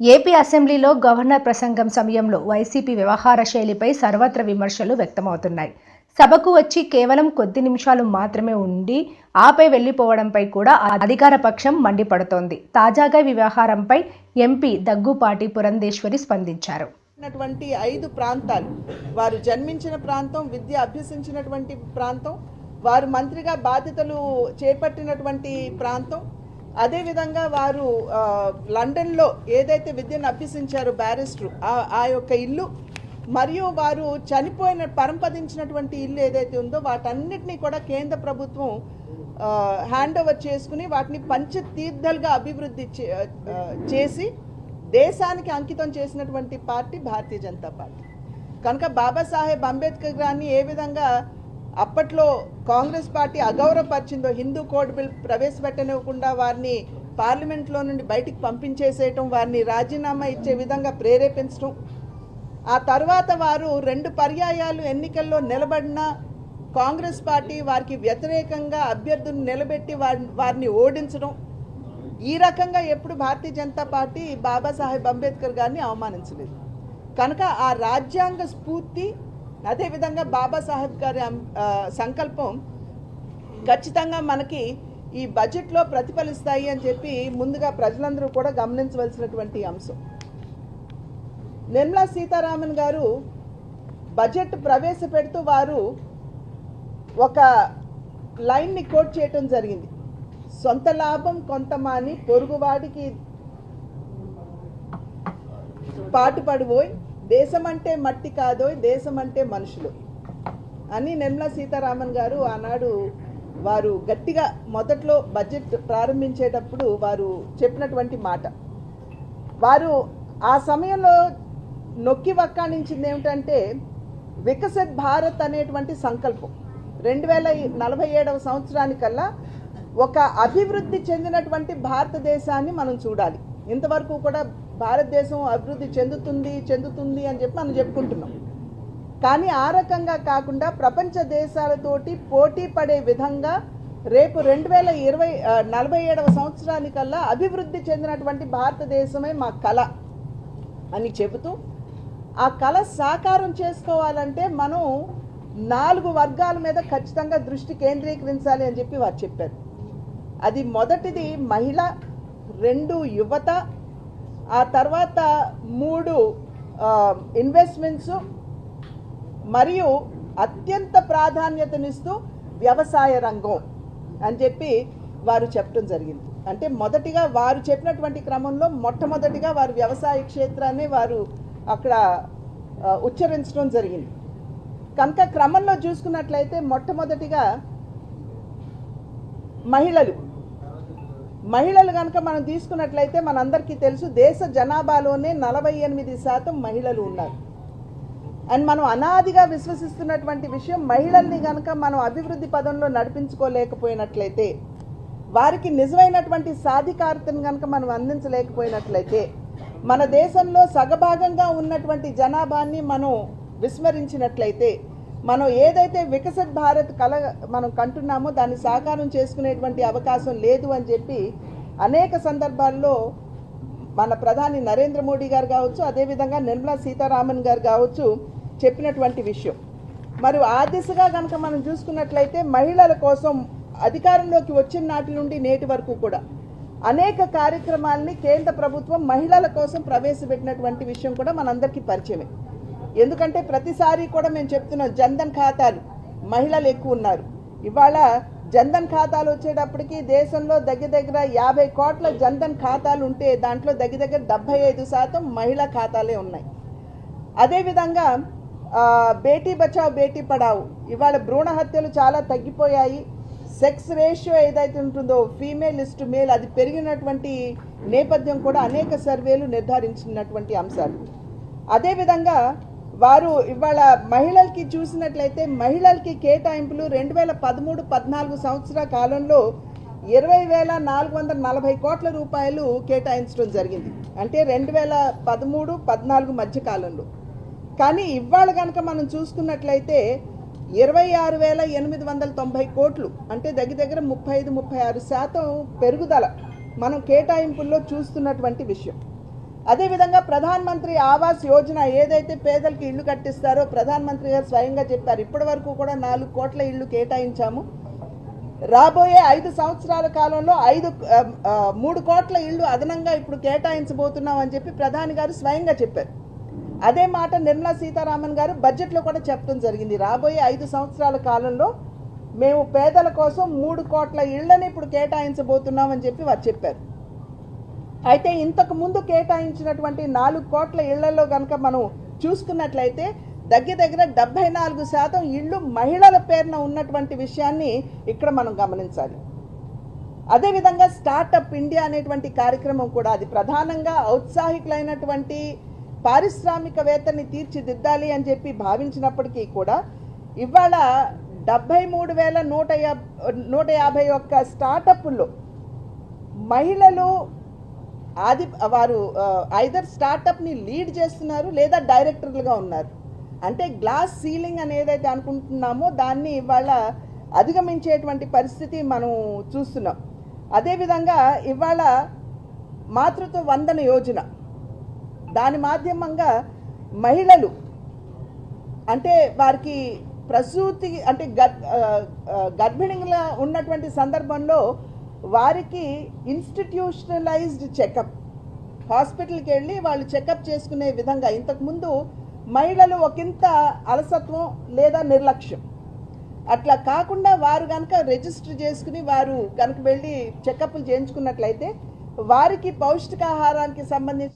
AP అసెంబ్లీలో governor ప్రసంగం సమయంలో వైసీపీ వ్యవహార శైలిపై సర్వత్ర విమర్శలు వ్యక్తమవుతున్నాయి. సభకు వచ్చి కేవలం కొద్ది నిమిషాలు మాత్రమే ఉండి ఆపై వెళ్ళిపోవడంపై కూడా అధికార పక్షం మండిపడుతోంది. తాజాగా ఈ వ్యవహారంపై ఎంపీ దగ్గుపాటి పురంధేశ్వరి స్పందించారు. ఉన్నటువంటి ఐదు ప్రాంతాలు వారు జన్మించిన ప్రాంతం విద్య అభ్యసించినటువంటి ప్రాంతం వారు మంత్రిగా బాధ్యతలు చేపట్టినటువంటి ప్రాంతం అదేవిధంగా వారు లండన్లో ఏదైతే విద్యను అభ్యసించారో బ్యారిస్టర్ ఆ- ఆ యొక్క ఇల్లు మరియు వారు చనిపోయిన పరంపదించినటువంటి ఇల్లు ఏదైతే ఉందో వాటన్నిటినీ కూడా కేంద్ర ప్రభుత్వం హ్యాండ్ ఓవర్ చేసుకుని వాటిని పంచతీర్థాలుగా అభివృద్ధి చే- చేసి దేశానికి అంకితం చేసినటువంటి పార్టీ భారతీయ జనతా పార్టీ. కనుక బాబాసాహెబ్ అంబేద్కర్ గారిని ఏ విధంగా అప్పట్లో కాంగ్రెస్ పార్టీ అగౌరవపరిచిందో హిందూ కోడ్ బిల్ ప్రవేశపెట్టనివ్వకుండా వారిని పార్లమెంట్లో నుండి బయటికి పంపించేసేయటం వారిని రాజీనామా ఇచ్చే విధంగా ప్రేరేపించడం ఆ తర్వాత వారు రెండు పర్యాయాలు ఎన్నికల్లో నిలబడిన కాంగ్రెస్ పార్టీ వారికి వ్యతిరేకంగా అభ్యర్థులను నిలబెట్టి వారి వారిని ఓడించడం ఈ రకంగా ఎప్పుడు భారతీయ జనతా పార్టీ బాబాసాహెబ్ అంబేద్కర్ గారిని అవమానించలేదు. కనుక ఆ రాజ్యాంగ స్ఫూర్తి అదేవిధంగా బాబాసాహెబ్ గారి సంకల్పం ఖచ్చితంగా మనకి ఈ బడ్జెట్లో ప్రతిఫలిస్తాయి అని చెప్పి ముందుగా ప్రజలందరూ కూడా గమనించవలసినటువంటి అంశం. నిర్మలా సీతారామన్ గారు బడ్జెట్ ప్రవేశపెడుతూ వారు ఒక లైన్ని కోట్ చేయటం జరిగింది. సొంత లాభం కొంతమాని పొరుగువాడికి పాటుపడిపోయి దేశం అంటే మట్టి కాదోయ్ దేశం అంటే మనుషులు అని నిర్మలా సీతారామన్ గారు ఆనాడు వారు గట్టిగా మొదట్లో బడ్జెట్ ప్రారంభించేటప్పుడు వారు చెప్పినటువంటి మాట. వారు ఆ సమయంలో నొక్కి వక్కాణించింది ఏమిటంటే వికసిత్ భారత్ అనేటువంటి సంకల్పం. రెండు వేల నలభై ఏడవ సంవత్సరానికల్లా ఒక అభివృద్ధి చెందినటువంటి భారతదేశాన్ని మనం చూడాలి. ఇంతవరకు కూడా భారతదేశం అభివృద్ధి చెందుతుంది చెందుతుంది అని చెప్పి మనం చెప్పుకుంటున్నాం. కానీ ఆ రకంగా కాకుండా ప్రపంచ దేశాలతోటి పోటీ పడే విధంగా రేపు రెండు వేల ఇరవై నలభై ఏడవ సంవత్సరానికల్లా అభివృద్ధి చెందినటువంటి భారతదేశమే మా కళ అని చెబుతూ ఆ కళ సాకారం చేసుకోవాలంటే మనం నాలుగు వర్గాల మీద ఖచ్చితంగా దృష్టి కేంద్రీకరించాలి అని చెప్పి వారు చెప్పారు. అది మొదటిది మహిళ రెండు యువత ఆ తర్వాత మూడు ఇన్వెస్ట్మెంట్స్ మరియు అత్యంత ప్రాధాన్యతనిస్తూ వ్యవసాయ రంగం అని చెప్పి వారు చెప్పడం జరిగింది. అంటే మొదటిగా వారు చెప్పినటువంటి క్రమంలో మొట్టమొదటిగా వారు వ్యవసాయ క్షేత్రాన్ని వారు అక్కడ ఉచ్చరించడం జరిగింది. కనుక క్రమంలో చూసుకున్నట్లయితే మొట్టమొదటిగా మహిళలు. మహిళలు కనుక మనం తీసుకున్నట్లయితే మనందరికీ తెలుసు దేశ జనాభాలోనే నలభై ఎనిమిది శాతం మహిళలు ఉన్నారు. అండ్ మనం అనాదిగా విశ్వసిస్తున్నటువంటి విషయం మహిళల్ని కనుక మనం అభివృద్ధి పదంలో నడిపించుకోలేకపోయినట్లయితే వారికి నిజమైనటువంటి సాధికారతను కనుక మనం అందించలేకపోయినట్లయితే మన దేశంలో సగభాగంగా ఉన్నటువంటి జనాభాన్ని మనం విస్మరించినట్లయితే మనం ఏదైతే వికసిత్ భారత్ కల మనం కంటున్నామో దాన్ని సాకారం చేసుకునేటువంటి అవకాశం లేదు అని చెప్పి అనేక సందర్భాల్లో మన ప్రధాని నరేంద్ర మోడీ గారు కావచ్చు అదేవిధంగా నిర్మలా సీతారామన్ గారు కావచ్చు చెప్పినటువంటి విషయం. మరి ఆ దిశగా కనుక మనం చూసుకున్నట్లయితే మహిళల కోసం అధికారంలోకి వచ్చిన నాటి నుండి నేటి వరకు కూడా అనేక కార్యక్రమాల్ని కేంద్ర ప్రభుత్వం మహిళల కోసం ప్రవేశపెట్టినటువంటి విషయం కూడా మనందరికీ పరిచయమే. ఎందుకంటే ప్రతిసారి కూడా మేము చెప్తున్నాం జన్ధన్ ఖాతాలు మహిళలు ఎక్కువ ఉన్నారు. ఇవాళ జన్ధన్ ఖాతాలు వచ్చేటప్పటికి దేశంలో దగ్గర దగ్గర యాభై కోట్ల జన్ధన్ ఖాతాలు ఉంటే దాంట్లో దగ్గర దగ్గర డెబ్బై ఐదు శాతం మహిళా ఖాతాలే ఉన్నాయి. అదేవిధంగా బేటీ బచావ్ బేటీ పడావు ఇవాళ భ్రూణ హత్యలు చాలా తగ్గిపోయాయి. సెక్స్ రేషియో ఏదైతే ఉంటుందో ఫీమేల్ ఇస్ మేల్ అది పెరిగినటువంటి నేపథ్యం కూడా అనేక సర్వేలు నిర్ధారించినటువంటి అంశాలు. అదేవిధంగా వారు ఇవాళ మహిళలకి చూసినట్లయితే మహిళలకి కేటాయింపులు రెండు వేల పదమూడు పద్నాలుగు సంవత్సర కాలంలో ఇరవై వేల నాలుగు వందల నలభై కోట్ల రూపాయలు కేటాయించడం జరిగింది. అంటే రెండు వేల పదమూడు పద్నాలుగు మధ్య కాలంలో. కానీ ఇవాళ కనుక మనం చూసుకున్నట్లయితే ఇరవై ఆరు వేల ఎనిమిది వందల తొంభై కోట్లు అంటే దగ్గర దగ్గర ముప్పై ఐదు ముప్పై ఆరు శాతం పెరుగుదల మనం కేటాయింపుల్లో చూస్తున్నటువంటి విషయం. అదేవిధంగా ప్రధాన్ మంత్రి ఆవాస్ యోజన ఏదైతే పేదలకు ఇల్లు కట్టిస్తారో ప్రధాన మంత్రి గారు స్వయంగా చెప్పారు. ఇప్పటి వరకు కూడా నాలుగు కోట్ల ఇల్లు కేటాయించాము. రాబోయే ఐదు సంవత్సరాల కాలంలో ఐదు మూడు కోట్ల ఇళ్ళు అదనంగా ఇప్పుడు కేటాయించబోతున్నాం అని చెప్పి ప్రధాని గారు స్వయంగా చెప్పారు. అదే మాట నిర్మలా సీతారామన్ గారు బడ్జెట్లో కూడా చెప్పడం జరిగింది. రాబోయే ఐదు సంవత్సరాల కాలంలో మేము పేదల కోసం మూడు కోట్ల ఇళ్ళని ఇప్పుడు కేటాయించబోతున్నామని చెప్పి వారు చెప్పారు. అయితే ఇంతకు ముందు కేటాయించినటువంటి నాలుగు కోట్ల ఇళ్ళలో కనుక మనం చూసుకున్నట్లయితే దగ్గర దగ్గర డెబ్బై నాలుగు శాతం ఇళ్ళు మహిళల పేరున ఉన్నటువంటి విషయాన్ని ఇక్కడ మనం గమనించాలి. అదేవిధంగా స్టార్టప్ ఇండియా అనేటువంటి కార్యక్రమం కూడా అది ప్రధానంగా ఔత్సాహికులైనటువంటి పారిశ్రామికవేత్తని తీర్చిదిద్దాలి అని చెప్పి భావించినప్పటికీ కూడా ఇవాళ డెబ్బై మూడు వేల నూట యాభై నూట యాభై ఒక్క స్టార్టప్లు మహిళలు ఆది వారు ఐదర్ స్టార్టప్ని లీడ్ చేస్తున్నారు లేదా డైరెక్టర్లుగా ఉన్నారు. అంటే గ్లాస్ సీలింగ్ అనేది అయితే అనుకుంటున్నామో దాన్ని ఇవాళ అధిగమించేటువంటి పరిస్థితి మనం చూస్తున్నాం. అదేవిధంగా ఇవాళ మాతృత్వ వందన యోజన. దాని మాధ్యమంగా మహిళలు అంటే వారికి ప్రసూతి అంటే గర్భిణిగా ఉన్నటువంటి సందర్భంలో వారికి ఇన్స్టిట్యూషనలైజ్డ్ చెకప్ హాస్పిటల్కి వెళ్ళి వాళ్ళు చెకప్ చేసుకునే విధంగా ఇంతకుముందు మహిళలు ఒకంత అలసత్వం లేదా నిర్లక్ష్యం. అట్లా కాకుండా వారు కనుక రిజిస్టర్ చేసుకుని వారు కనుక వెళ్ళి చెకప్లు చేయించుకున్నట్లయితే వారికి పౌష్టికాహారానికి సంబంధించి